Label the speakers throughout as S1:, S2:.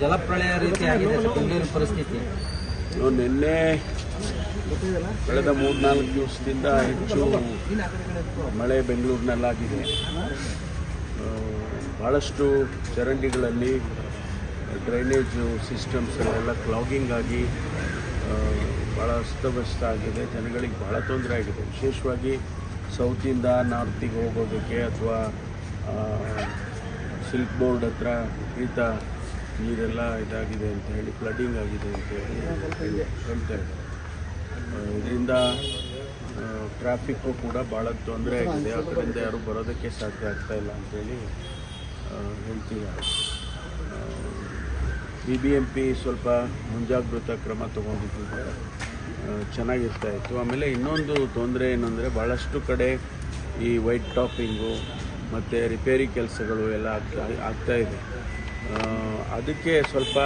S1: ಜಲಪ್ರಳಯ ರೀತಿ ಆಗಿದೆ ಪರಿಸ್ಥಿತಿ.
S2: ನಿನ್ನೆ ಕಳೆದ ಮೂರ್ನಾಲ್ಕು ದಿವಸದಿಂದ ಹೆಚ್ಚು ಮಳೆ ಬೆಂಗಳೂರಿನಲ್ಲಾಗಿದೆ. ಭಾಳಷ್ಟು ಚರಂಡಿಗಳಲ್ಲಿ ಡ್ರೈನೇಜು ಸಿಸ್ಟಮ್ಸ್ ಎಲ್ಲ ಕ್ಲಾಗಿಂಗ್ ಆಗಿ ಭಾಳ ಅಸ್ತವ್ಯಸ್ತ ಆಗಿದೆ. ಜನಗಳಿಗೆ ಭಾಳ ತೊಂದರೆ ಆಗಿದೆ. ವಿಶೇಷವಾಗಿ ಸೌತಿಂದ ನಾರ್ತಿಗೆ ಹೋಗೋದಕ್ಕೆ ಅಥವಾ ಸಿಲ್ಕ್ ಬೋರ್ಡ್ ಹತ್ರ ಈತ ನೀರೆಲ್ಲ ಇದಾಗಿದೆ ಅಂತ ಹೇಳಿ ಫ್ಲಡ್ಡಿಂಗ್ ಆಗಿದೆ ಅಂತ ಹೇಳಿ ಹೇಳಿ- ಹೇಳ್ತಾ ಇದ್ದಾರೆ. ಇದರಿಂದ ಟ್ರಾಫಿಕ್ಕು ಕೂಡ ಭಾಳ ತೊಂದರೆ ಆಗಿದೆ. ಆ ಕಡೆಯಿಂದ ಯಾರು ಬರೋದಕ್ಕೆ ಸಾಧ್ಯ ಆಗ್ತಾ ಇಲ್ಲ ಅಂತೇಳಿ ಹೇಳ್ತಿದ್ದಾರೆ. ಬಿ ಬಿ ಎಂ ಪಿ ಸ್ವಲ್ಪ ಮುಂಜಾಗ್ರತಾ ಕ್ರಮ ತೊಗೊಂಡಿದ್ದರೆ. ಚೆನ್ನಾಗಿರ್ತಾ ಇತ್ತು. ಆಮೇಲೆ ಇನ್ನೊಂದು ತೊಂದರೆ ಏನಂದರೆ ಭಾಳಷ್ಟು ಕಡೆ ಈ ವೈಟ್ ಟಾಪಿಂಗು ಮತ್ತು ರಿಪೇರಿ ಕೆಲಸಗಳು ಎಲ್ಲ ಆಗ್ತಾ ಆಗ್ತಾ ಇದೆ. ಅದಕ್ಕೆ ಸ್ವಲ್ಪ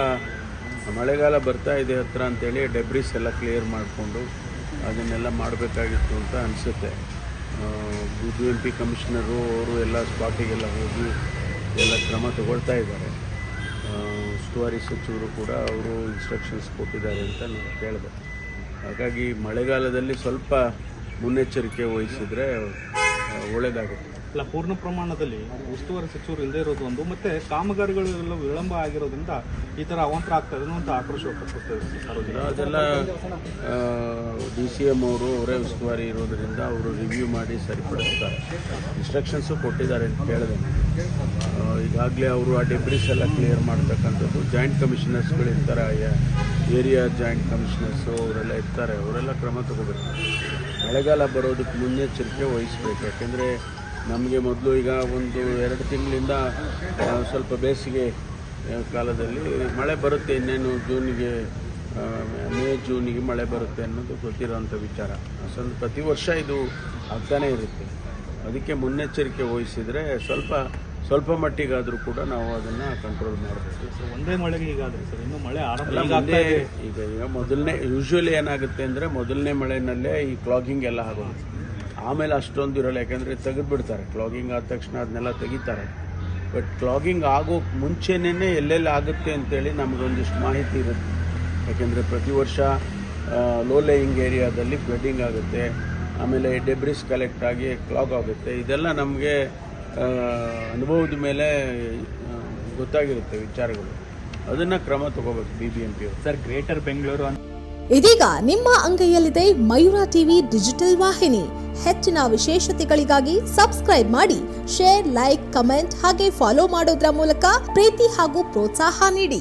S2: ಮಳೆಗಾಲ ಬರ್ತಾ ಇದೆ ಹತ್ರ ಅಂತೇಳಿ ಡೆಬ್ರಿಸ್ ಎಲ್ಲ ಕ್ಲಿಯರ್ ಮಾಡಿಕೊಂಡು ಅದನ್ನೆಲ್ಲ ಮಾಡಬೇಕಾಗಿತ್ತು ಅಂತ ಅನಿಸುತ್ತೆ. ಬಿ ಎಂ ಪಿ ಕಮಿಷನರು ಅವರು ಎಲ್ಲ ಸ್ಪಾಟಿಗೆಲ್ಲ ಹೋಗಿ ಎಲ್ಲ ಕ್ರಮ ತಗೊಳ್ತಾ ಇದ್ದಾರೆ. ಉಸ್ತುವಾರಿ ಸಚಿವರು ಕೂಡ ಅವರು ಇನ್ಸ್ಟ್ರಕ್ಷನ್ಸ್ ಕೊಟ್ಟಿದ್ದಾರೆ ಅಂತ ನಾನು ಕೇಳಿದೆ. ಹಾಗಾಗಿ ಮಳೆಗಾಲದಲ್ಲಿ ಸ್ವಲ್ಪ ಮುನ್ನೆಚ್ಚರಿಕೆ ವಹಿಸಿದರೆ ಒಳ್ಳೆಯದಾಗುತ್ತೆ
S3: ಅಲ್ಲ ಪೂರ್ಣ ಪ್ರಮಾಣದಲ್ಲಿ ಉಸ್ತುವಾರಿ ಸಚಿವರು ಇಲ್ಲದೆ ಇರೋದು ಒಂದು ಮತ್ತೆ ಕಾಮಗಾರಿಗಳು ಎಲ್ಲ ವಿಳಂಬ ಆಗಿರೋದ್ರಿಂದ ಈ ತರ ಅವಾಂತರ ಆಗ್ತಾ ಇದೆ ಅಂತ ಆಕ್ರೋಶ
S2: ಅದೆಲ್ಲ ಡಿ ಸಿ ಎಂ ಅವರು ಅವರೇ ಉಸ್ತುವಾರಿ ಇರೋದರಿಂದ ಅವರು ರಿವ್ಯೂ ಮಾಡಿ ಸರಿಪಡಿಸ್ತಾರೆ. ಇನ್ಸ್ಟ್ರಕ್ಷನ್ಸು ಕೊಟ್ಟಿದ್ದಾರೆ ಅಂತ ಕೇಳಿದೆ. ಈಗಾಗಲೇ ಅವರು ಆ ಡೆಬ್ರಿಸ್ ಎಲ್ಲ ಕ್ಲಿಯರ್ ಮಾಡ್ತಕ್ಕಂಥದ್ದು. ಜಾಯಿಂಟ್ ಕಮಿಷನರ್ಸ್ಗಳು ಇರ್ತಾರೆ ಏರಿಯಾ ಜಾಯಿಂಟ್ ಕಮಿಷನರ್ಸು ಅವರೆಲ್ಲ ಇರ್ತಾರೆ ಅವರೆಲ್ಲ ಕ್ರಮ ತಗೋಬೇಕು. ಮಳೆಗಾಲ ಬರೋದಕ್ಕೆ ಮುನ್ನೆಚ್ಚರಿಕೆ ವಹಿಸಬೇಕು. ಯಾಕೆಂದರೆ ನಮಗೆ ಮೊದಲು ಈಗ ಒಂದು ಎರಡು ತಿಂಗಳಿಂದ ಸ್ವಲ್ಪ ಬೇಸಿಗೆ ಕಾಲದಲ್ಲಿ ಮಳೆ ಬರುತ್ತೆ ಇನ್ನೇನು ಜೂನಿಗೆ ಮೇ, ಜೂನಿಗೆ ಮಳೆ ಬರುತ್ತೆ ಅನ್ನೋದು ಗೊತ್ತಿರೋಂಥ ವಿಚಾರ. ಸ್ವಲ್ಪ ಪ್ರತಿ ವರ್ಷ ಇದು ಆಗ್ತಾನೇ ಇರುತ್ತೆ. ಅದಕ್ಕೆ ಮುನ್ನೆಚ್ಚರಿಕೆ ವಹಿಸಿದರೆ ಸ್ವಲ್ಪ ಸ್ವಲ್ಪ ಮಟ್ಟಿಗಾದರೂ ಕೂಡ ನಾವು ಅದನ್ನು ಕಂಟ್ರೋಲ್ ಮಾಡಬಹುದು
S3: ಸೊ ಒಂದೇ ಮಳೆಗೆ ಈಗ ಸರ್ ಇನ್ನು ಮಳೆ ಆರಂಭ ಈಗ
S2: ಈಗ ಮೊದಲನೇ ಯೂಶ್ವಲಿ ಏನಾಗುತ್ತೆ ಅಂದರೆ ಮೊದಲನೇ ಮಳೆನಲ್ಲೇ ಈ ಕ್ಲಾಗಿಂಗ್ ಎಲ್ಲ ಆಗೋದು. ಆಮೇಲೆ ಅಷ್ಟೊಂದು ಇರಲ್ಲ ಯಾಕಂದರೆ ತೆಗೆದುಬಿಡ್ತಾರೆ. ಕ್ಲಾಗಿಂಗ್ ಆದ ತಕ್ಷಣ ಅದನ್ನೆಲ್ಲ ತೆಗಿತಾರೆ. ಬಟ್ ಕ್ಲಾಗಿಂಗ್ ಆಗೋ ಮುಂಚೆನೇ ಎಲ್ಲೆಲ್ಲಿ ಆಗುತ್ತೆ ಅಂತೇಳಿ ನಮಗೊಂದಿಷ್ಟು ಮಾಹಿತಿ ಇರುತ್ತೆ. ಯಾಕೆಂದರೆ ಪ್ರತಿ ವರ್ಷ ಲೋ ಲೇಯಿಂಗ್ ಏರಿಯಾದಲ್ಲಿ ಫ್ಲಡ್ಡಿಂಗ್ ಆಗುತ್ತೆ. ಆಮೇಲೆ ಡೆಬ್ರಿಸ್ ಕಲೆಕ್ಟ್ ಆಗಿ ಕ್ಲಾಗ್ ಆಗುತ್ತೆ. ಇದೆಲ್ಲ ನಮಗೆ ಅನುಭವದ ಮೇಲೆ ಗೊತ್ತಾಗಿರುತ್ತೆ ವಿಚಾರಗಳು. ಅದನ್ನು ಕ್ರಮ ತಗೋಬೇಕು B B M P
S3: sir greater Bengaluru ಅಂತ
S4: ಇದೀಗ ನಿಮ್ಮ ಅಂಗೈಯಲ್ಲಿದೆ ಮಯೂರ ಟಿವಿ ಡಿಜಿಟಲ್ ವಾಹಿನಿ. ಹೆಚ್ಚಿನ ವಿಶೇಷತೆಗಳಿಗಾಗಿ ಸಬ್ಸ್ಕ್ರೈಬ್ ಮಾಡಿ ಶೇರ್ ಲೈಕ್ ಕಮೆಂಟ್ ಹಾಗೆ ಫಾಲೋ ಮಾಡೋದ್ರ ಮೂಲಕ ಪ್ರೀತಿ ಹಾಗೂ ಪ್ರೋತ್ಸಾಹ ನೀಡಿ.